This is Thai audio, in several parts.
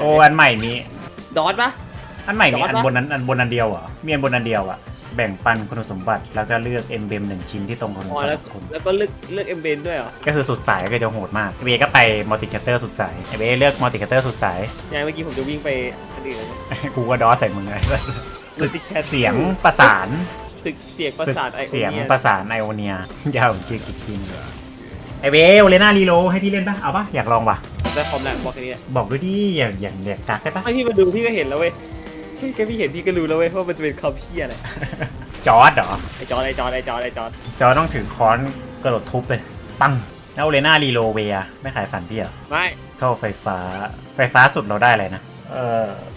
โอ้อันใหม่มีดอทปะ อันใหม่มีจอร์จอันปะ บนนั้นอันบนอันเดียวเหรอมีอันบนอันเดียวอะแบ่งปันคุณสมบัติแล้วก็เลือกเอ็มเบมหนึ่งชิ้นที่ตรงคุณสมอ๋อบัติแล้วของคุณแล้วก็เลือกเลือกเอ็มเบนด้วยเหรอก็คือสุดสายก็จะโหดมากเวก็ไปมัลติแคตเตอร์สุดสายไอเวเลือกมัลติแคตเตอร์สุดสายยังเมื่อกี้ผมจะวิ่งไปอันอื่นเลยกูก็ดอสใส่มึงไงมัลติแคทเสียงประสานศึกเสียงประสาทไอโอเสียงเนียประสานไอโอเนียยาวจริงจริงไอเวลเลน่ารีโลให้พี่เล่นปะเอาปะอยากลองปะ ได้คอมแลกบอกแค่นี้แหละบอกด้วยดิอยากอยากอยากกักได้ปะไม่พี่มาดูพี่ก็เห็นแล้วเว้ยแค่พี่เห็นพี่ก็รู้แล้วเว้ยว่ามันจะเป็นคำเชี่ยอะไรจอร์ดเหรอไอจอร์ดไอจอร์ดไอจอร์ดไอจอร์ดจอร์ดต้องถือค้อนกระโดดทุบเลยปังแล้วเลน่ารีโลเวียไม่ขายฝันพี่เหรอไม่เข้าไฟฟ้าไฟฟ้าสุดเราได้เลยนะเอ่อ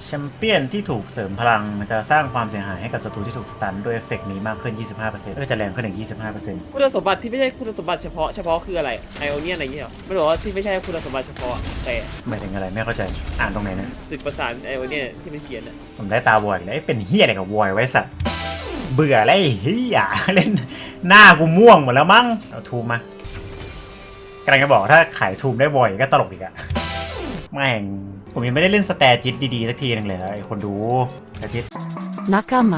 แชมเปี้ยนที่ถูกเสริมพลังจะสร้างความเสียหายให้กับศัตรูที่ถูกสตันด้วยเอฟเฟกต์นี้มากขึ้น 25%ก็จะแรงขึ้นถึง25%คุณสมบัติที่ไม่ใช่คุณสมบัติเฉพาะเฉพาะคืออะไรไอโอเนียอะไรอย่างเงี้ยเหรอไม่บอกว่าที่ไม่ใช่คุณสมบัติเฉพาะแต่หมายถึงอะไรไม่เข้าใจอ่านตรงไหนเนี่ยศึกประสานไอโอเนียที่มันเขียนอะผมได้ตาวอยอีกแล้วเอ้ยเป็นเฮียอะไรกับวอยไว้สัตว์เบื่อแล้วไอ้เฮียเล่นหน้ากูม่วงหมดแล้วมั้งเอาทูมมากำลังจะบอกถ้าขายทูมได้บ่อยก็ตลกอีกอะแม่ง ผมยังไม่ได้เล่นสแตจิตดีๆสักทีนึงเลยไอ้คนดูสแตจิต仲間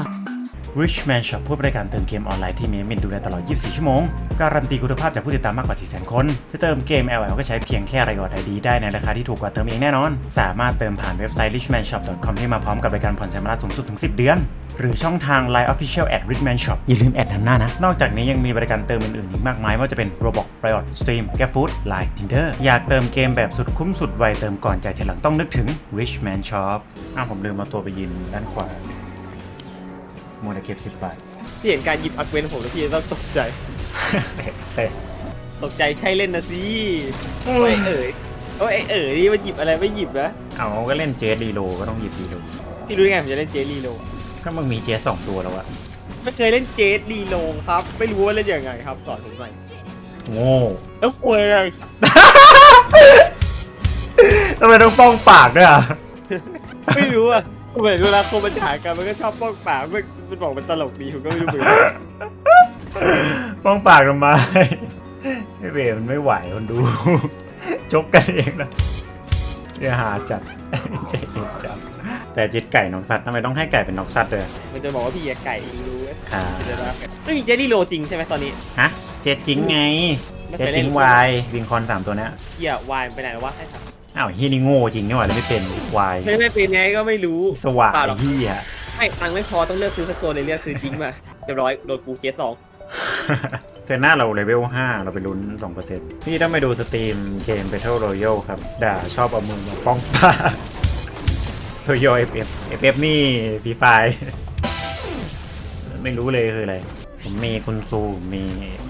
Richman Shop ผู้บริการเติมเกมออนไลน์ที่มีให้เมนดูแลตลอด 24 ชั่วโมง การันตีคุณภาพจากผู้ติดตามมากกว่า 400,000 คนจะเติมเกม LL ก็ใช้เพียงแค่รายอดไอดีได้ในราคาที่ถูกกว่าเติมเองแน่นอน สามารถเติมผ่านเว็บไซต์ richmanshop.com ที่มาพร้อมกับบริการผ่อนชำระสูงสุดถึง 10 เดือน หรือช่องทาง Line Official at Richman Shop อย่าลืมแอดนำหน้านะ นอกจากนี้ยังมีบริการเติมอื่นๆอีกมากมายไม่ว่าจะเป็น Roblox Riot Stream GrabFood Line Tinder อยากเติมเกมแบบสุดคุ้มสุดไวเติมก่อนจ่ายทีหลังต้องนึกถึง Richman Shop อ้าวผมลืมมาตัวไปยืนด้านขวามัวแต่เก็บ10บาทพี่เห็นการหยิบอักเวนของผมแล้วพี่จะต้องตกใจเตะตกใจใช่เล่นนะสิโอ้ยเอ๋ยโอ้ยไอ้เอ๋ยนี่มันหยิบอะไรไม่หยิบนะเอาก็เล่นเจสรีโลก็ต้องหยิบรีโลพี่รู้ได้ไงผมจะเล่นเจลีโล ก็มึงมีเจสสองตัวแล้วอะไม่เคยเล่นเจลีโลครับ ไม่รู้ว่าเล่นยังไงครับสอนผมหน่อยโง่แล้วคุยอะไรทำไมต้องป้องปากด้วยอะไม่รู้อะผมเห็นเวลาคนมันถามกันมันก็ชอบป้องปากมันมันบอกมันตลกดีผมก็ไม่รู้เหมือนกันป้องปากทำไมไอเบมันไม่ไหวคนดูจกกันเองนะเดี๋ยวหาจัดเจ๊จัด แต่จิตไก่น้องสัตว์ทำไมต้องให้ไก่เป็นน้องสัตว์เลยมันจะบอกว่าพี่แย่ไก่รู้ไหมค่ะเดี๋ยวนะไม่มีเจลีโลจริงใช่ไหมตอนนี้ ฮะเจจิงไงไม่เจเคยเล่จินงวายวิงคอนสามตัวเนี้ยเหี้ยวายไปไหนแล้ววะไอ้สัสอ้าวเฮียนี่โง่จริงนี่หว่าเลยไม่เป็นวายไม่ไม่เป็นไงก็ไม่รู้สว่างเปล่าหรอกเฮียไม่ตังค์ไม่พอต้องเลือกซื้อสักตัวเลยเลือกซื้อทิ้งมาเรียบร้อยโดนกูเจสองเทอหน้าเราเลเวล 5 เราไปลุ้น2%พี่ต้องไปดูสตรีมเกม Battle Royale ครับ ด่าชอบเอามือมาป้องปาก Royale FF FF นี่ฟรีไฟไม่รู้เลยคืออะไร ผมมีคุณซูมี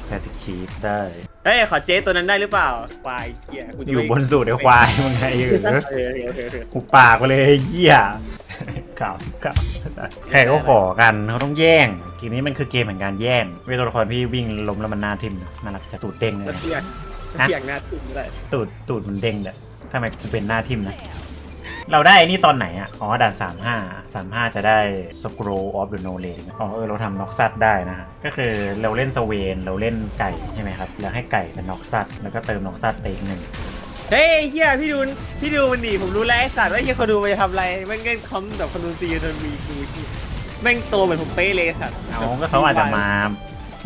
แพทิชีฟได้เฮ้ยขอเจสตัวนั้นได้หรือเปล่าควายเหี้ยกูจะอยู่ไม่บนสูตรไอ้ควายมึงไงอยู่เออเออเออเออเออกูปากไปเลยเหี้ยข่าวข่าวใครก็ขอกันเขาต้องแย่งเกมนี้มันคือเกมเหมือนการแย่งเวลาตัวละครพี่วิ่งล้มแล้วมันหนาทิ่มน่ารักจะตูดเด้งเลยแล้วนะเพียงฮะเพียงหน้าทุ่มได้ตูดตูดมันเด้งเลยทำไมกูเป็นหน้าทิ่มนะ เราได้ไอ้นี่ตอนไหนอะ อ๋อด่าน 35 35 จะได้ Scroll of the Knowledge อ๋อเออเราทำน็อกซัดได้นะฮะก็คือเราเล่นสเวนเราเล่นไก่ใช่ไหมครับ แล้วให้ไก่เป็นน็อกซัดแล้วก็เติมน็อกซัดไปอีกหนึ่งเฮ้ยเฮียพี่ดูพี่ดูมันดิผมรู้แล้วไอ้สัตว์ว่าเฮียคนดูมันจะทำอะไรแม่งเล่นคอมแบบคนดูซีจนมีดูที่แม่งโตเหมือนผมเป๊ะเลยไอ้สัตว์เอาก็เขาอาจจะมา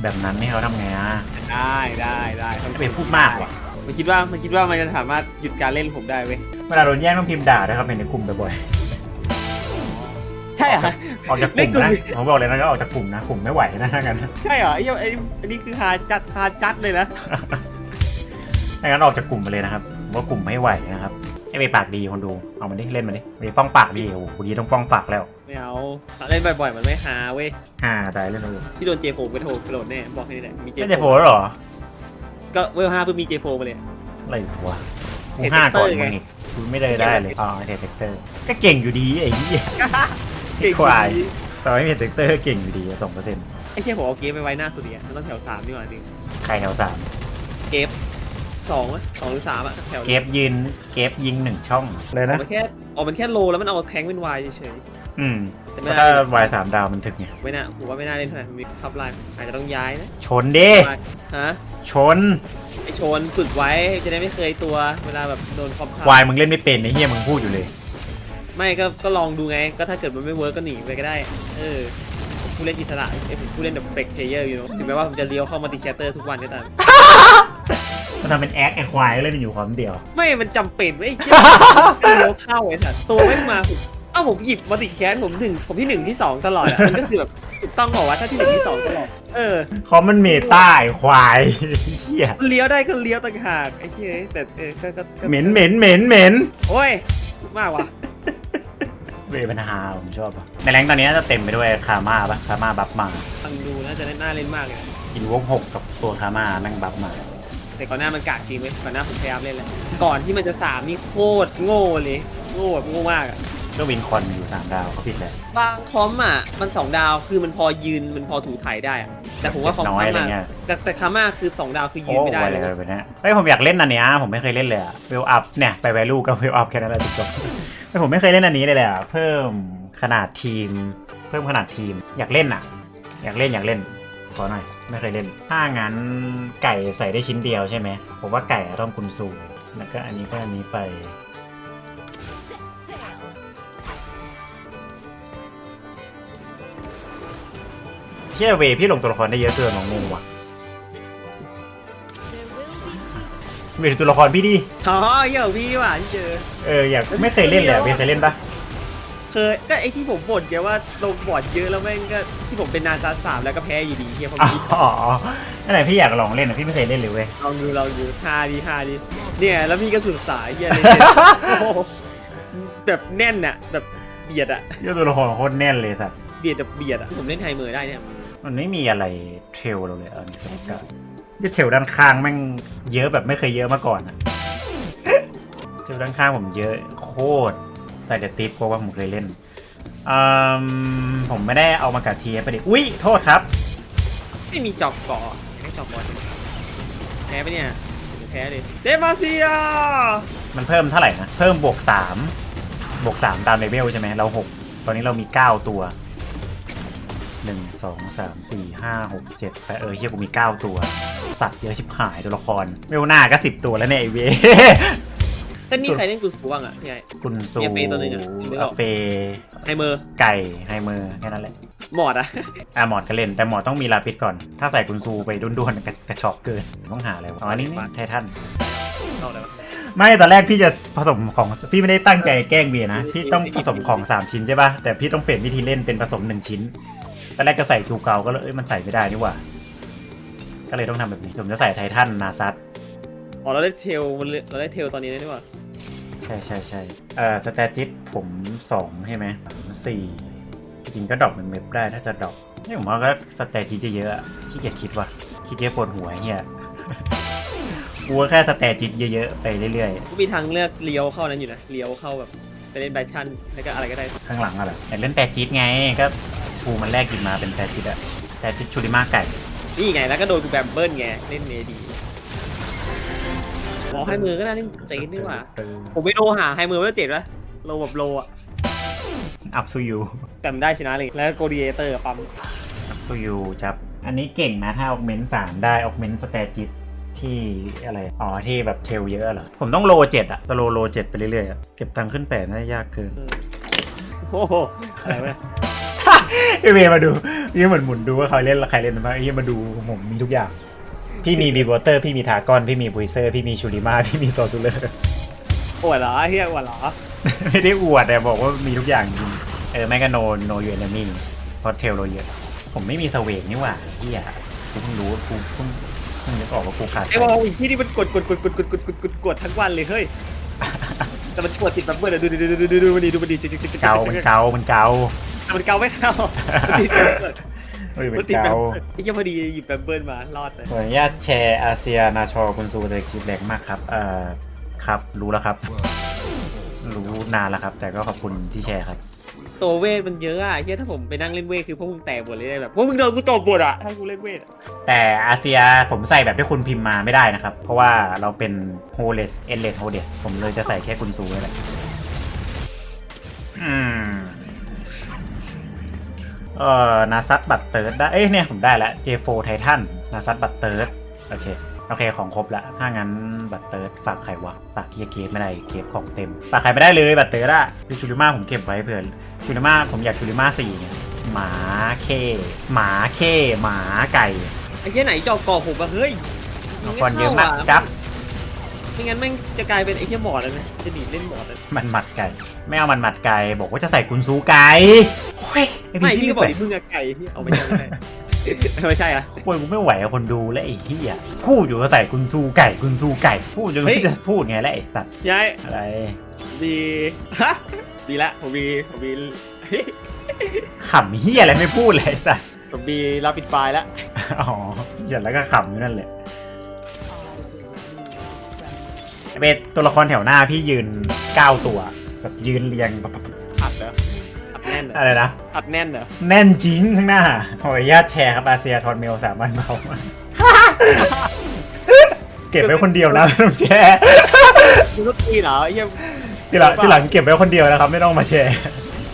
แบบนั้นให้เขาทำไงอะได้ได้ได้ทำเป็นพูดมากว่ะ มันคิดว่ามันคิดว่ามันจะสามารถหยุดการเล่นผมได้เว้ยเวลาโดนแย่งต้องพิมพ์ด่าด้วยครับเป็นในกลุ่มบ่อยใช่เหรอ ๆออกจากกลุ่มนะผมบอกเลยนะก็ออกจากกลุ่มนะกลุ่มไม่ไหวนะถ้างั้นใช่เหรอไอ้เหี้ยไอ้อันนี้คือฮาจัดฮาจัดเลยนะถ้างั้นออกจากกลุ่มไปเลยนะครับผมว่ากลุ่มไม่ไหวนะครับไอ้เบปากดีคนดูเอามันดิเล่นมันดิเบป้องปากดีโอ้โหกูดีต้องป้องปากแล้วไม่เอาเล่นบ่อยๆมันไม่ฮาเว้ยฮ่าได้เล่นเลยที่โดนเจโฟไปโทรกระโดดแน่บอกแค่นี้แหละมีเจไม่ได้โพสเหรอ ก็เวลห้าเพิ่งมีเจโฟมาเลย อะไรวะกูเทคห้าก่อนเตอร์ไงมึงอีกกูไม่ได้ได้เลยอ๋อเทคเตอร์ ก็เก่งอยู่ดีไอ้เหี้ยเก่งควายจริงแต่ไม่มีเทคเตอร์เก่งอยู่ดีสองเปอร์เซ็นต์ไอ้เชี่ยผมเอาเกมไปไว้หน้าสุดเนี่ยมันต้องแถวสามดีกว่าจริงใครแถวสามเกฟสองวะสองหรือสามอะแถวเกฟยืนเกฟยิงหนึ่งช่องเลยออนะกมาแค่ออกมันแค่โลแล้วมันเอาแทงเป็นวายเฉย อืมๆแต่ไม่ถ้าน่าวายสามดาวมันถึกไงไม่น่าผมว่าไม่น่าเล่นเท่าไหร่มีทับไลน์อาจจะต้องย้ายนะชนดิฮะชนไอโชนฝึกไว้จะได้ไม่เคยตัวเวลาแบบโดนคอมคาควายมึงเล่นไม่เป็นไอ้เหี้ยมึงพูดอยู่เลย ไม่ก็ก็ลองดูไง ก็ถ้าเกิดมันไม่เวิร์กก็หนีไปก็ได้ เออผมผู้เล่นอิสระเอ้ยผมผู้เล่นแบบเฟกเชเยอร์อยู่เนอะถึงแม้ว่าผมจะเลี้ยวเข้ามาติแคสเตอร์ทุกวันก็ตามมันทำเป็นแอคไอควายเล่นอยู่ความเดียว ไม่มันจำเป็นเว้ยไอ้เชี่ยเลี้ยวเข้าไอ้สัตว์ตัวไม่มาผม เอ้าผมหยิบมาติแคสผมหนึ่งผมที่หนึ่งที่สองตลอดอะมันก็คือแบบถูกต้องบอกว่าถ้าที่หนึ่งที่สองตลอดเออคอมมันเมตาไอควายเฮียเลี้ยวได้ก็เลี้ยวต่างหากไอ้เชี่ยแต่เออก็ก็ก็เหม็นเหม็นเหม็นเหม็นโอ้ยมากว่ะเวปัญหาผมชอบอะในแรงตอนนี้จะเต็มไปด้วยคาม่าปะคาม่าบัฟมาฟังดูน่าจะน่าเล่นมากเลยอินวกหกกับตัวคาม่าแม่งบัฟมา แต่ก่อนหน้ามันกากจริงเว้ยก่อนหน้าผมพยายามเล่นแล้วก่อนที่มันจะสามนี่โคตรโง่เลยโง่แบบโง่มากอะ ก็วินคอนอยู่สามดาวเขาผิดเลยบางคอมอะมันสองดาวคือมันพอยืนมันพอถูถ่ายได้อะแต่ผมว่าคอมน้อยอะไรมากเงี้ยแต่แต่คาม่าคือสองดาวคือยืนไม่ได้โอ้เลยเลยไปเนี่ยเฮ้ยผมอยากเล่นอันเนี้ยผมไม่เคยเล่นเลยอะเวลอัพเนี่ยไปแวลูกับเวลอัพแค่นั้นแหละจบเฮ้ยผมไม่เคยเล่นอันนี้เลยเลยอะเพิ่มขนาดทีม เพิ่มขนาดทีม อยากเล่นอะอยากเล่นอยากเล่นขอหน่อยไม่เคยเล่น ถ้างั้นไก่ใส่ได้ชิ้นเดียวใช่ไหมผมว่าไก่อะต้องกุนซูแล้วก็อันนี้ก็อันนี้ไป ชี่ยเวพี่ลงตัวละครได้เยอะเกินของงงว่ะเวตัวละครพี่ดิอ๋อเหี้ยพี่ว่ะที่เจอ เอออยากไม่เคยเล่นเลยอะเวเคยเล่นปะเคยก็ไอที่ผมบ่นแกว่าลงบอร์ดเยอะแล้วแม่งก็ที่ผมเป็นนาซาสามแล้วก็แพ้อยู่ดีเฮียผมอ๋อนั่นแหละพี่อยากลองเล่นอะพี่ไม่เคยเล่นเลยเว้ยลองดูลองดูฮาดีฮาดีเนี่ยแล้วพี่ก็ศึกษายเฮียเลยโอ้โหแบบแน่นอะแบบเบียดอะเยอะตัวละครโคตรแน่นเลยสัตว์เบียดแบบเบียดอะผมเล่นไทเมอร์ได้เนี่ย มันไม่มีอะไรเทรลเราเลยเอานี่สมการที่เทรลด้านข้างแม่งเยอะแบบไม่เคยเยอะมาก่อนอะเทรลด้านข้างผมเยอะโคตรใส่แต่ติปเพราะว่าผมเคยเล่นอืมผมไม่ได้เอามากัดทีไปดิอุ้ยโทษครับ ไม่มีจอกเกาะไม่จอกบอลแพ้ไปะเนี่ยแพ้เลยเดมาเซียมันเพิ่มเท่าไหร่นะ เพิ่มบวกสามบวกสามตามเลเวลใช่ไหมเราหกตอนนี้เรามีเก้าตัว หนึ่งสองสามสี่ห้าหกเจ็ดแปดเออเฮียกูมีเก้าตัว สัตว์เยอะชิบหายตัวละครเวลหน้าก็สิบตัวแล้วเนี่ยไอเว เส้นนี้ใครเล่นกูสูบ้างอะพี่ไง คุณซูมีเฟย์ตัวหนึ่งอะนึกออาอกเฟย์ไทยเมอร์ไก่ไฮเมอร์แค่นั้นแหละหมอดอะอะหมอดก็เล่นแต่หมอดต้องมีลาปิดก่อน ถ้าใส่คุณซูไปด้วนๆกระกระชอกเกินต้องหาอะไรวะอ๋ออันนี้นี่ไททัน เอาอะไรวะ ไม่ตอนแรกพี่จะผสมของพี่ไม่ได้ตั้งใจแกล้งเบียร์นะ พี่ต้องผสมของ 3 ชิ้นใช่ป่ะ แต่พี่ต้องเปลี่ยนวิธีเล่นเป็นผสม 1 ชิ้น ตอนแรกก็ใส่ทูเกาก็เลยเอ้ยมันใส่ไม่ได้นี่หว่า ก็เลยต้องทำแบบนี้ผมจะใส่ไททันนาซัตอ๋อเราได้เทลมันเลยเราได้เทลตอนนี้ได้ด้วยวะใช่ใช่ใช่เอ่อสแตติสผม2ใช่ไหมสี่จริงๆก็ดรอปหนึ่งเม็ดได้ถ้าจะดรอปนี่ผมว่าก็สแตติสจะเยอะอะขี้เกียจคิดว่ะขี้เกียจปวดหัวไอ้เฮียกูก็แค่สแตติสเยอะๆไปเรื่อยๆก็มีทางเลือกเลี้ยวเข้านั้นอยู่นะเลี้ยวเข้าแบบไปเล่นแบทชั่นแล้วก็อะไรก็ได้ข้างหลังอะเหรอแต่เล่นแต่จิตไงก็ ภูมันแรกกินมาเป็นแต่จิตอะแต่จิตชูริมาไก่ นี่ไงแล้วก็โดนกูแบมเบิลไงเล่นเมดีหมอให้มือก็น่าเล่นเจ๊ดนี่หว่าผมไปโดหาไฮมือไม่เจ็ดวะโลแบบโลอะอัพซูยูแต่มันได้ชนะเลยแล้วโกดีเอเตอร์ปั๊มอัพซูยูจับ อันนี้เก่งนะถ้าออกเมนต์สามได้ออกเมนต์สแตจิตที่อะไร อ๋อ ที่แบบเทลเยอะเหรอ ผมต้องโลเจ็ดอะสโลโลเจ็ดไปเรื่อยๆอะเก็บตังค์ขึ้นแปดน่าจะยากเกิน โอ้โหอะไรวะ ไอเวมาดูพี่เหมือนหมุนดูว่าเขาเล่นแล้วใครเล่นบ้างไอ้เหี้ยมาดูผมมีทุกอย่าง พี่มีบีบอเตอร์พี่มีทากอนพี่มีบุยเซอร์พี่มีชูริมาพี่มีโซซูเลอร์อวดเหรอเฮียอวดเหรอ ไม่ได้อวดแต่บอกว่ามีทุกอย่างจริงเออแม่งก็โนโนยูเอลมี่พอเทลเราเยอะผมไม่มีสเวกนี่หว่าเฮียกูเพิ่งรู้กูเพิ่งเพิ่งนึกออกว่ากูขาดไอ้บอลอีกที่นี่มันกดกดกดกดกดกดกดกดกดทั้งวันเลยเฮ้ยแต่มันชวดติดแบมเบิลอะดูดูดูดูดูดูมันดีดูมันดีเกามันเกามันเกา แต่มันเกาไม่เข้ามันติดแบมเบิลเฮ้ยมัมันนติดแบเกามเบิลไอ้เหี้ยพอดีหยิบแบมเบิลมารอดเลยขออนุญาตแชร์อาเซียนาชอคุณซูเลยคลิปแรงมากครับ เอ่อ ครับ รู้แล้วครับ รู้นานแล้วครับ แต่ก็ขอบคุณที่แชร์ครับ ตัวเวทมันเยอะอะเฮียถ้าผมไปนั่งเล่นเวทคือพวกมึงแตกหมดเลยแบบพวกมึงโดนกูตบหมดอะถ้ากูเล่นเวทอะแต่อาเซียผมใส่แบบที่คุณพิมพ์มาไม่ได้นะครับ เพราะว่าเราเป็นโฮเลสเอเลสโฮเดสผมเลยจะใส่แค่คุณซูนี่แหละอืม เอ่อนาซัตบัตเติร์ดได้ เอ้ยเนี่ยผมได้แล้ว J4 ไททันนาซัตบัตเติร์ดโอเคโอเคของครบละถ้างั้นบัตรเติร์ดฝากใครวะฝากเฮียเกฟไม่ได้เกฟของเต็มฝากใครไม่ได้เลยบัตรเติร์ดอะคือชูริมาผมเก็บไว้เผื่อชูริมาผมอยากชูริมาสี่เนี่ยหมาเคหมาเคหมาไก่ไอ้เหี้ยไหนจอกก่อผมอะเฮ้ยเอาก่อนเยอะมากจับ ไม่งั้นแม่งจะกลายเป็นไอ้เหี้ยหมอดแล้วนะจะดีดเล่นหมอดแล้วมันหมัดไก่ ไม่เอามันหมัดไก่ บอกว่าจะใส่กุนซูไก่โอ้ยอ้ไม่พี่ก็บอกไม่ดิมึงอะไก่ที่เอาไม่ใช่ไม่ใช่ไม่ใช่อะโอ้ยกูไม่ไหวกับคนดูแล้วไอ้เหี้ยพูดอยู่ว่าใส่กุนซูไก่กุนซูไก่ พูดจนไม่รู้จะพูดไงแล้วไอ้สัตว์ย้ายอะไร ดีฮะดีละผมมีผมมีขำเหี้ยอะไรไม่พูดเลยไอ้สัตว์ผมมีรับปิดไฟล์แล้วอ๋ออย่าแล้วก็ขำอยู่นั่นแหละ เป็นตัวละครแถวหน้าพี่ยืนเก้าตัว แบบยืนเรียงแบบอัดเหรออัดแน่นเหรออะไรนะ อัดแน่นเหรอแน่นจริงข้างหน้าขออนุญาตแชร์ครับอาเซียทอนเมลสามพันเบาเก็บไว้คนเดียวนะไม่ต้องแชร์คุณต้องตีเหรอไอ้เหี้ยทีหลังทีหลังเก็บไว้คนเดียวนะครับ ไม่ต้องมาแชร์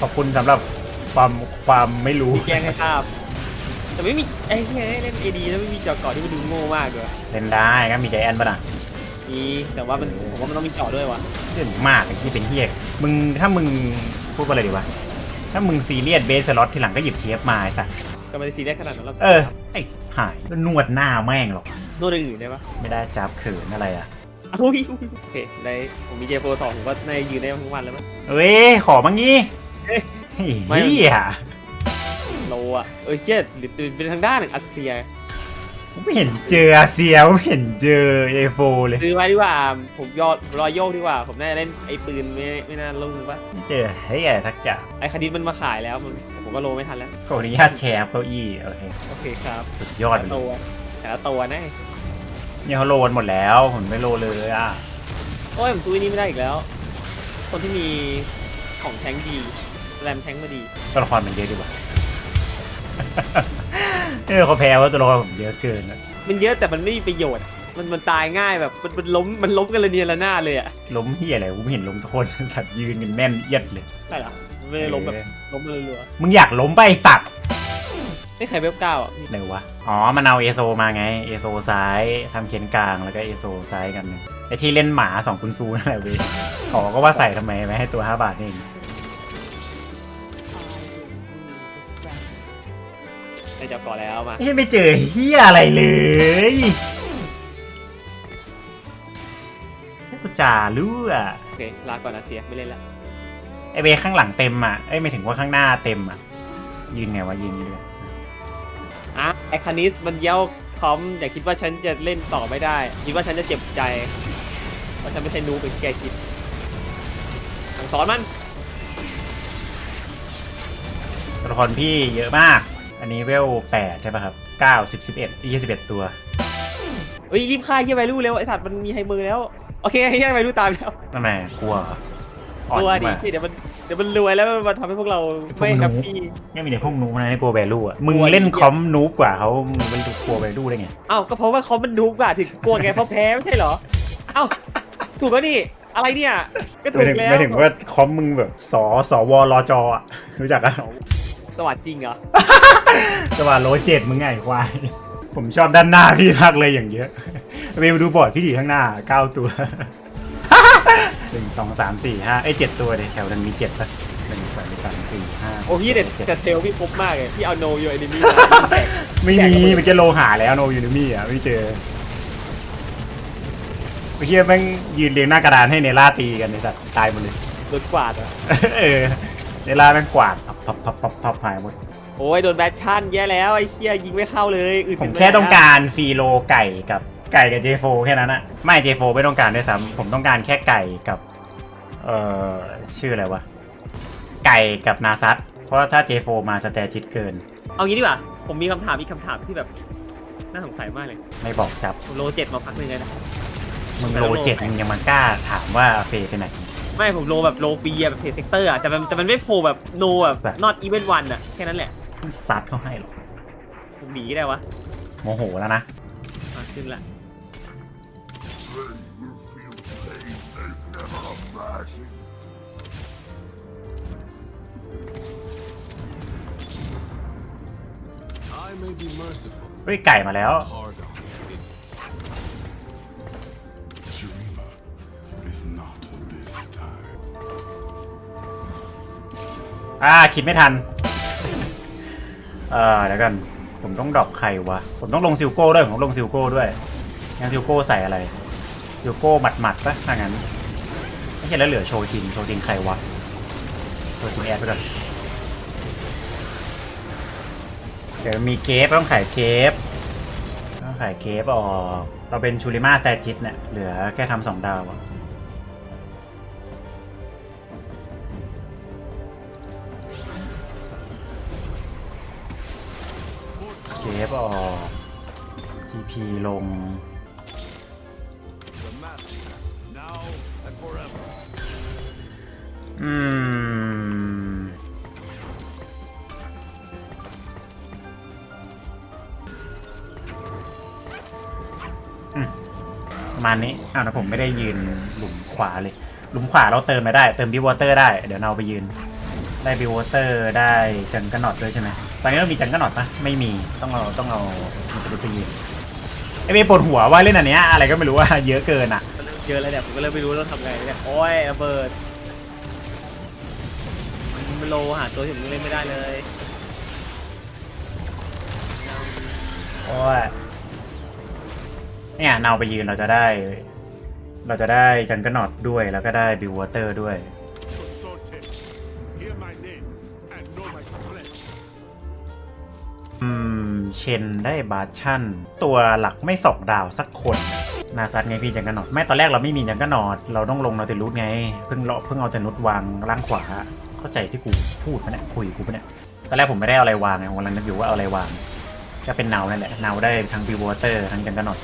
ขอบคุณสำหรับความความไม่รู้มีแกล้งให้ทราบแต่ไม่มีไอ้เหี้ยเล่นเอดีแล้วไม่มีจอกก่อที่มันดูโง่มากเลยเล่นได้ก็มีใจแอนป่ะนะ มีแต่ว่ามันผมว่ามันต้องมีเจาะด้วยวะเรื่องมากไอ้ที่เป็นเฮียมึงถ้ามึงพูดว่าอะไรดีวะ ถ้ามึงซีเรียสเบสสล็อตทีหลังก็หยิบเทียบมาไอ้สัสก็ไม่ได้ซีเรียสขนาดนั้นหรอกเออไอ้หายแล้วนวดหน้าแม่งหรอกโน้ตอื่นๆได้ปะไม่ได้จับเขินอะไรอะอุ้ยอุ้ยโอเคในผมมีเจโฟสองผมก็ในยืนได้ทั้งวันแล้วมั้ง เอ้ยขอบ้างงี้เอ๊ะเฮ้ยไม่เฮียโลอะเออเจ็ดหรือเป็นทางด้านอัสเซียผม ไม่เห็นเจออาเซียผมไม่เห็นเจอเอโฟเลยซื้อไว้ดีกว่า ผมยอดรอยโยกดีกว่า ผมน่าจะเล่นไอ้ปืนไม่ไม่น่าลุ่งปะไม่เจอเฮ้ยอะไรสักอย่างไอ้คดิตมันมาขายแล้วมันผมก็โลไม่ทันแล้ว ขออนุญาตแชร์เก้าอี้โอเคโอเคครับสุดยอดแต่ไปละเลตัยวแต่ละตัวนะเนี่ยเขาโลนหมดแล้วผมไม่โลเลยอะโอ้ยผมซื้ออันนี้ไม่ได้อีกแล้ว คนที่มีของแทงค์ดีแรมแทงค์มาดีตัวละครมันเยอะดีกว่า เออเขาแพ้ว่าตัวละครผมเยอะเกินอะมันเยอะแต่มันไม่มีประโยชน์ มันมันตายง่ายแบบมันมันล้มมันล้มกันเลยเนี่ยละหน้าดเลยอะล้มเฮียอะไรกูไม่เห็นล้มทุกคนสัตว์ยืนกันแน่นเอียดเลย ใช่เหรอมันไม่ได้ล้มแบบเออ ล้มมาเรือมึงอยากล้มไปะไอ้สัตว์ๆไม่ใครเว็บเก้าอะไหนวะ อ๋อ มันเอาเอโซมาไง เอโซซ้ายทำเขียนกลางแล้วก็เอโซซ้ายกันหนึ่งไอที่เล่นหมาสองคุณซูนั่นแหละเว้ยขอก็ว่าใส่ทำไมไม่ให้ตัว5บาทนี่เอง ในจับก่อนแล้วมาเฮ้ยไม่เจอเฮียอะไรเลยให้กูจ่าลู่อะโอเค ลาก่อนนะเสีย ไม่เล่นละไอเวข้างหลังเต็มอะเอ้ยไม่ถึงว่าข้างหน้าเต็มอะ ยืนไงวะยืนอยู่เลยอะไอคานิสมันเย้าคอมอย่าคิดว่าฉันจะเล่นต่อไม่ได้ คิดว่าฉันจะเจ็บใจ เพราะฉันไม่ใช่นูเป็นที่แกคิดสั่งสอนมันตัวละครพี่เยอะมาก อันนี้เวลแปดใช่ป่ะครับเก้าสิบสิบเอ็ดยี่สิบเอ็ดตัวเฮ้ยรีบฆ่าเฮียไวรูเร็วไอสัตว์มันมีไฮมือแล้ว โอเคเฮียไวรูตามแล้วทำไมกลัวเหรออ่อนตัวดิมากพี่เดี๋ยวมันเดี๋ยวมันรวยแล้วมันทำให้พวกเราไม่แฮปปี้ไม่มีแต่พวกนูบนะในกลัวแวลูอะมึงกลัวเล่นไอ้เหี้ยคอมนูบกว่าเขามึงเป็นกลัวแวลูได้ไงเอ้าก็เพราะว่าเขามันนูบกว่าถึงกลัวไงเพราะแพ้ไม่ใช่เหรอเอ้าถูกแล้วนี่อะไรเนี่ย ก็ถูไม่กถึงแล้วไม่ถึงว่าคอมมึงแบบสอสวรอจออะรู้จักอะ สวัสดีจริงเหรอสว่าโลเจ็ดมึงไงควาย ผมชอบด้านหน้าพี่มากเลยอย่างเยอะไปดูบอร์ดพี่ดีข้างหน้าเก้าตัวหนึ่งสองสามสี่ห้าไอ้ยเจ็ดตัวเลยแถวนั้นมีเจ็ดป่ะหนึ่งสองสามสี่ห้าโอ้พี่เด็ดจ็แต่เทลพี่ครบมากเลยพี่เอาโนโยเอนิมี่ไม่มีมันจะโลหาแล้วโนยูนิมี่อะไม่เจอไอ้เฮียแม่งยืนเรียงหน้ากระดานให้เนล่าตีกันในสัตว์ตายหมดเลยโดนกวาดอะเออ เนล่าแม่งกวาดพับพับพับพับหายหมด โอ้ยโดนแบทชั่นแย่แล้วไอ้เคียยิงไม่เข้าเลยอื่นผมแค่ต้องการฟรีโลไก่กับไก่กับเจโฟแค่นั้นอะไม่เจโฟไม่ต้องการด้วยซ้ำผมต้องการแค่ไก่กับเอ่อชื่ออะไรวะไก่กับนาซัตเพราะว่าถ้าเจโฟมาสแตชิดเกิน เอางี้ดีกว่า ผมมีคำถามอีกคำถามที่แบบน่าสงสัยมากเลยไม่บอกจับ ผมโลเจ็ดมาพักหนึ่งเลยนะ มึงโลเจ็ดมึงยังมากล้าถามว่าเฟย์ไปไหน ไม่ผมโลแบบโลปีอะแบบเพจเซกเตอร์อะแต่มันแต่มันไม่โผล่แบบโนแบบแบบ not even one อะแค่นั้นแหละซัดเขาให้หรอกผมหนีได้วะโมโหแล้วนะมาขึ้นละ I may be merciful, เฮ้ยไก่มาแล้ว hard อ่าคิดไม่ทัน เออเดี๋ยวกัน ผมต้องดรอปใครวะ ผมต้องลงซิลโก้ด้วย ผมต้องลงซิลโก้ด้วยงั้นซิลโก้ใส่อะไรซิลโก้หมัดหมัดปะถ้างั้น ไม่ใช่แล้วเหลือโชจิน โชจินใครวะ โชจินแอดไปก่อน เดี๋ยวมีเกฟต้องขายเกฟต้องขายเกฟออกเราเป็นชูริมาแตจิตเนี่ย เหลือแค่ทำสองดาวอะ ฟออก GP ลง อืมมประมาณนี้อ้าวนะผมไม่ได้ยืนหลุมขวาเลย หลุมขวาเราเติมไม่ได้ เติมบิววอเตอร์ได้ เดี๋ยวเราไปยืน ได้บิววอเตอร์ได้จังกระหนอดด้วยใช่ไหม อนนี้เรามีจังกระหนอดปะไม่มีต้องเอาต้องเอามันจะไปยืนไอเมย์ปวดหัวว่าเล่นอันเนี้ยอะไรก็ไม่รู้ว่าเยอะเกินอะมันเริ่มเยอะแล้วเนี่ยผมก็เริ่มไม่รู้ต้องทำไงเนี่ยโอ้ยระเบิดมันโลหาตัวที่ผมเล่นไม่ได้เลยโอ้ยเนี่ยเนาไปยืนเราจะได้ เราจะได้จังกระหนอดด้วยแล้วก็ได้บิววอเตอร์ด้วย อืม เชนได้บาชั่น ตัวหลักไม่สองดาวสักคนนาซัดไงพี่จังกระหนอดไม่ตอนแรกเราไม่มีจังกระหนอด เราต้องลงนาเตลูดไง เพิ่งเลาะเพิ่งเอาแต่นุดวางล่างขวา เข้าใจที่กูพูดปะเนี่ยคุยกูปะเนี่ยตอนแรกผมไม่ได้เอาอะไรวางไงผมกำลังนึกอยู่ว่าเอาอะไรวางก็เป็นเนานั่นแหละเนาได้ทั้งบิวอเตอร์ทั้งจังกระหนอด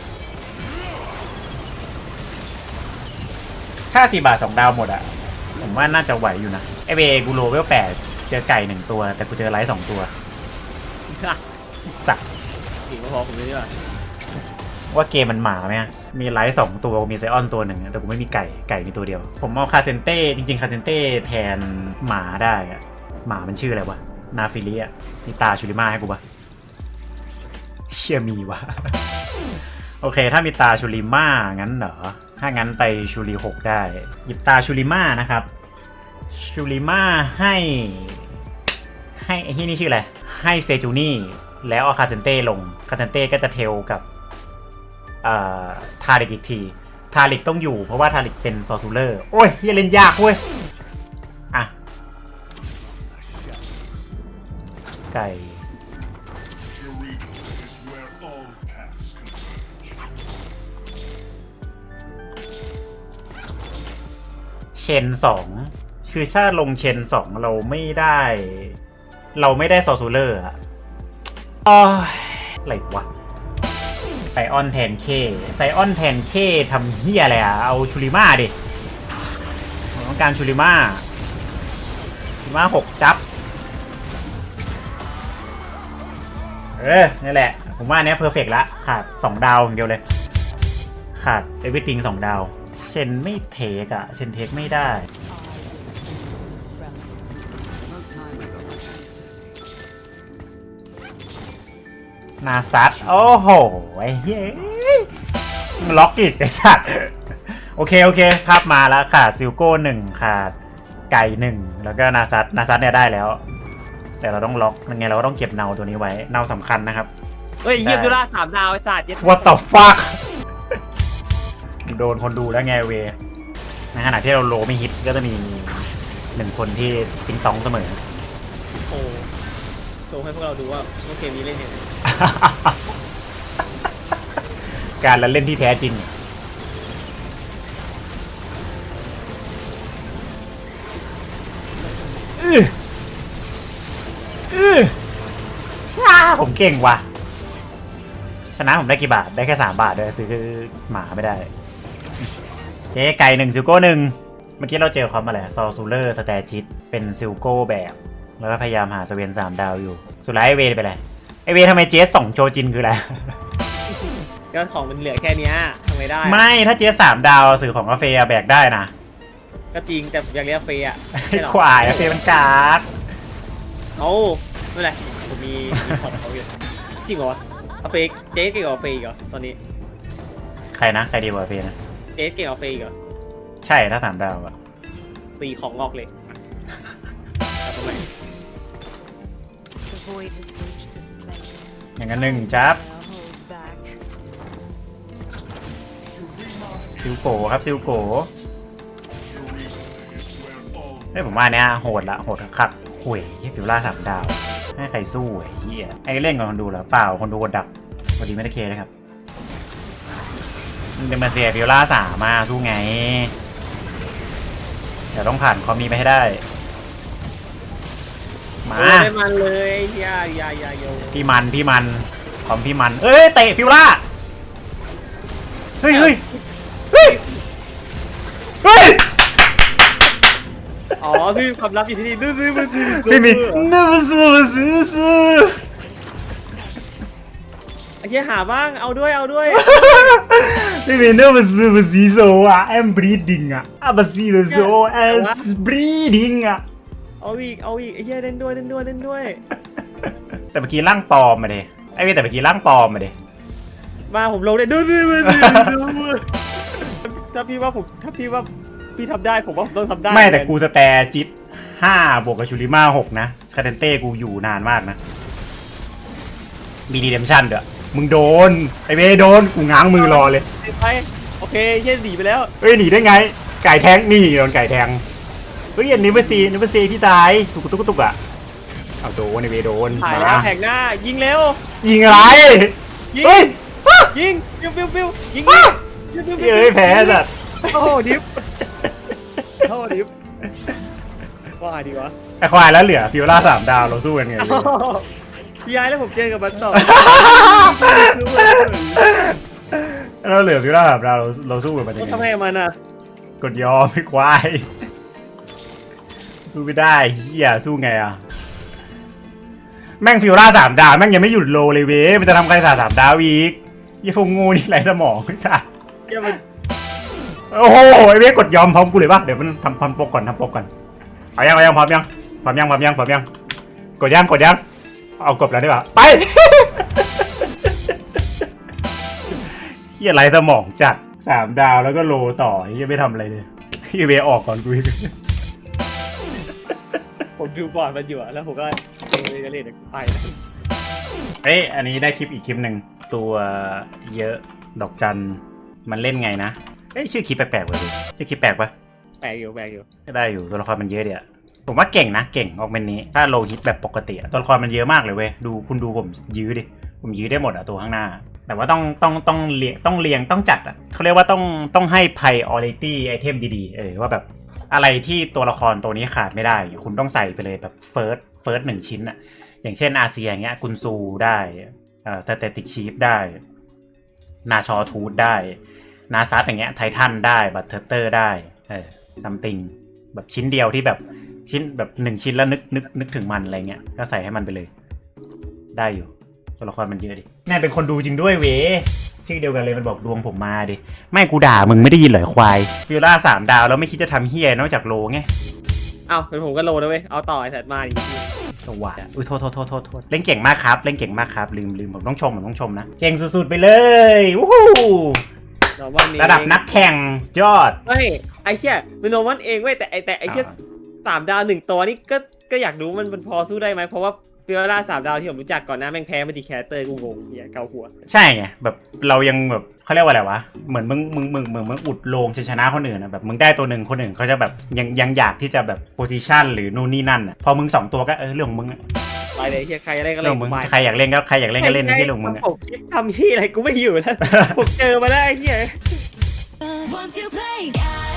ถ้าสี่บาทสองดาวหมดอะผมว่าน่าจะไหวอยู่นะไอเบกูโลเวลแปดเจอไก่หนึ่งตัว แต่กูเจอไลท์สองตัว สักจริงก็พอผมเลยดีกว่าว่าเกมมันหมาไหมอะมีไลท์สองตัวมีไซออนตัวหนึ่งแต่กูไม่มีไก่ไก่มีตัวเดียว ผมเอาคาเซนเต้จริงๆคาเซนเต้แทนหมาได้อะหมามันชื่ออะไรวะนาฟิลิอะมีตาชูริมาให้กูปะเชี่ยมีวะโอเค ถ้ามีตาชูริมางั้นเหรอถ้างั้นไปชูริหกได้ หยิบตาชูริมานะครับชูริมาให้ ให้ไอ้ที่นี่ชื่ออะไร ให้เซจูนี่ แล้วเอาคาเซนเต้ลง คาเซนเต้ก็จะเทลกับทาริกอีกที ทาริกต้องอยู่เพราะว่าทาริกเป็นซอซูเลอร์ โอ้ยเฮียเล่นยากเว้ย อะ ไก่เชนสองคือถ้าลงเชนสองเราไม่ได้ เราไม่ได้ซอซูเลอร์อะอ้ออะไรวะไซออนแทนเคไซออนแทนเคทำเฮียอะไรอะเอาชูริมาดิต้องการชูริมาชูริมาหกจับ เออนี่แหละ ผมว่าเนี้ยเพอร์เฟกละ ขาดสองดาวอย่างเดียวเลย ขาดเอวิติงสองดาว เชนไม่เทคอะเชนเทคไม่ได้ นาซัดโอ้โหไอ้เฮ้ยมึงล็อกอีกไอ้สัตว์โอเคโอเค ภาพมาแล้วขาดซิลโก้หนึ่งขาดไก่หนึ่งแล้วก็นาซัดนาซัดเนี่ยได้แล้ว แต่เราต้องล็อกยังไงเราก็ต้องเก็บเนาตัวนี้ไว้เนาสำคัญนะครับเฮ้ยเยี่ยมดูละสามดาวไอ้สัตว์เจ็ด What the fuck โดนคนดูแล้วไงเวในขณะที่เราโลไม่ฮิตก็จะมีหนึ่งคนที่ติงตองเสมอโอ้โชว์ให้พวกเราดูว่าว่าเกมนี้เล่นยังไงการละเล่นที่แท้จริง อื้ออื้อชาผมเก่งว่ะ ชนะผมได้กี่บาท ได้แค่สามบาทเลยซื้อหมาไม่ได้ เจ๊ไก่หนึ่งซิลโก้หนึ่ง เมื่อกี้เราเจอความอะไรซอซูเลอร์สแตจิตเป็นซิลโก้แบบ แล้วก็พยายามหาสเวนสามดาวอยู่ สุดท้ายไอเวไปเลยไอเวทำไมเจสสองโชจินคืออะไร ก็ของมันเหลือแค่เนี้ยทำไงได้ไม่ถ้าเจสสามดาวสื่อของกาแฟแบกได้นะก็จริงแต่ผมอยากเรียกเฟย์อะไอ้ไม่หรอกควายกาแฟมันกากเอาไม่เป็นไรผมมีมีพอร์ตเขาอยู่จริงเหรอวะเอาเฟย์เจ๊เก่งกว่าเฟย์อีกเหรอตอนนี้ใครนะใครดีกว่าเฟนะเจ๊เก่งกว่าเฟย์อีกเหรอใช่ถ้าสามดาวอะตีของออกเลย อย่างนั้นหนึ่งจับ I'll hold back. ซิลโกครับซิลโกเฮ้ยผมว่าเนี้ยโหดละโหดคักๆห่วยที่ฟิวล่าสามดาว ให้ใครสู้ไอ้เหี้ยไอ้เล่นกับคนดูเหรอเปล่าคนดูกดดักสวัสดีไม่ได้เคนะครับมึงจะมาเสียฟิวล่าสามมาสู้ไงเดี๋ยวต้องผ่านคอมนี้ไปให้ได้ มาโอ้ได้มันเลยอยาอยาอยาโยพี่มันพี่มันคอมพี่มัน เอ้ยเตะฟิวล่าเฮ้ยเฮ้ยเฮ้ยเฮ้ยอ๋อพี่มีความลับอยู่ที่นี่ดื้อดื้อดื้อดื้อไม่มีนึกว่าซื้อมาซื้อซื้อไอ้เชี่ยหาบ้างเอาด้วยเอาด้วยไม่มีนึกว่าซื้อมาซีโซอะ I'm breathing อะอะมาซีมาโซ I'm breathing อะ เอาอีก เอาอีกไอ้เชี่ยเล่นด้วยเล่นด้วยเล่นด้วย แต่เมื่อกี้ร่างปลอมมาเดไอ้เว้ยแต่เมื่อกี้ร่างปลอมมาเดมาผมลงได้ดื้อดื้อดื้อดื้อดื้อถ้าพี่ว่าผมถ้าพี่ว่าพี่ทำได้ผมว่าผมต้องทำได้ไม่แต่กูสแตร์จิตห้าบวกกับชูริมาหกนะคาเดนเต้กูอยู่นานมากนะ มีดีเดมชั่นเด้อมึงโดน ไอ้เว้ยโดนกูง้างมือรอเลยไปโอเคเชี่ยหนีไปแล้วเฮ้ยหนีได้ไง ไก่แทงนี่โดนไก่แทง เฮ้ยอันนี้เบอร์ซีนิเบอร์ซีพี่ตายตุกตุกตุกอะเอาโดนไอ้เว้ยโดนถ่ายมาแล้วแข่งหน้า ยิงเร็ว ยิงอะไร ยิงเฮ้ยยิงปิ้วปิ้วปิ้วยิงอ้าวยิงปิ้วปิ้วเฮ้ยแพ้สัตว์โอ้โหดิฟโอ้โหดิฟว่าดีวะไอ้ควายแล้วเหลือฟิวล่าสามดาวเราสู้กันไงพี่ยายแล้วผมเจอกับมันต่อเราเหลือฟิวล่าสามดาวเราเราสู้กับมันยังทำไมไงมันอะกดยอมไม่ควาย สู้ไม่ได้เฮียสู้ไงอะ แม่งฟิวล่าสามดาวแม่งยังไม่หยุดโลเลยเว้ยมันจะทำใครสาสามดาวอีกยี่พงงูนี่ไรสมองไม่ใช่เหี้ยมันโอ้โหไอ้เว้ยกดยอมพร้อมกูเลยปะเดี๋ยวมันทำทำโปกก่อนทำโปกก่อนเอายังเอายังพร้อมยังพร้อมยังพร้อมยังพร้อมยังกดยังกดยังเอากดแล้วได้ปะไปเฮียไรสมองจัดสามดาวแล้วก็โลต่อเฮียไม่ทำอะไรเลยเฮียเวออกก่อนกูอีก ผมดูบอร์ดมันอยู่อะแล้วผมก็เองเลยจะเล่นไปนะเอ้ยอันนี้ได้คลิปอีกคลิปหนึ่งตัวเยอะดอกจันมันเล่นไงนะเอ้ยชื่อคลิปแปลกๆเลยดิชื่อคลิปแปลกปะแปลกอยู่แปลกอยู่ก็ได้อยู่ตัวละครมันเยอะเดียวผมว่าเก่งนะเก่งออกเมนนี้ ถ้าโลฮิตแบบปกติอะตัวละครมันเยอะมากเลยเว้ยดูคุณดูผมยื้อดิผมยื้อได้หมดอะตัวข้างหน้า แต่ว่าต้องต้องต้องเรียงต้องเรียงต้องจัดอะเขาเรียกว่าต้องต้องให้ priority item ดีๆเออว่าแบบ อะไรที่ตัวละครตัวนี้ขาดไม่ได้ คุณต้องใส่ไปเลยแบบ first first หนึ่งชิ้นอะอย่างเช่นอาเซียอย่างเงี้ยกุนซูได้เอ่อเตติกชีฟได้ นาชอทูดได้ นาซัสอย่างเงี้ยไททันได้บัตเทอร์เตอร์ได้เออซัมติงแบบชิ้นเดียวที่แบบชิ้นแบบหนึ่งชิ้นแล้วนึกนึกนึกถึงมันอะไรเงี้ยก็ใส่ให้มันไปเลย ได้อยู่ตัวละครมันเยอะดิแน่เป็นคนดูจริงด้วยเวย ชื่อเดียวกันเลยมันบอกดวงผมมาดิ ไม่กูด่ามึงไม่ได้ยินเหรอควายฟิวล่าสามดาวแล้วไม่คิดจะทำเฮียนอกจากโลไงเอ้าเป็นผมก็โลนะเว้ยเอาต่อไอ้แสตมาอีกทีสวัสดีอุ้ยโทษโทษโทษโทษโทษเล่นเก่งมากครับ เล่นเก่งมากครับ ลืมลืมผมต้องชมผมต้องชมนะ เก่งสุดๆไปเลยวู้ฮู้โนวันนี้ระดับนักแข่งยอดไม่ไอ้เชี่ยเป็นโนวันเองเว้ยแต่ไอ้แต่ไอ้เชี่ยอ่าสามดาวหนึ่งตัวนี่ก็ก็อยากรู้มันมันพอสู้ได้ไหมเพราะว่า เปียร่าสามดาวที่ผมรู้จักก่อนหน้าแม่งแพ้มาดีแคสเตอร์กูงงเฮียเกาหัว ใช่ไงแบบเรายังแบบเขาเรียกว่าอะไรวะเหมือนมึงมึงมึงมึงมึงอุดโลงชนะคนอื่นนะแบบมึงได้ตัวหนึ่งคนอื่นเขาจะแบบยังยังอยากที่จะแบบโพซิชันหรือนู่นนี่นั่นอะพอมึงสองตัวก็เออเรื่องของมึงอะไปเลยเฮียใครอะไรก็เรื่เล่องของมึงไปใครอยากเล่นก็ใครอยากเล่นก็เล่นที่เรื่องของมึงอะ ผมคิดทำที่อะไรกูไม่อยู่แล้ว ผมเจอมาแล้วไอ้เฮีย Once you play God,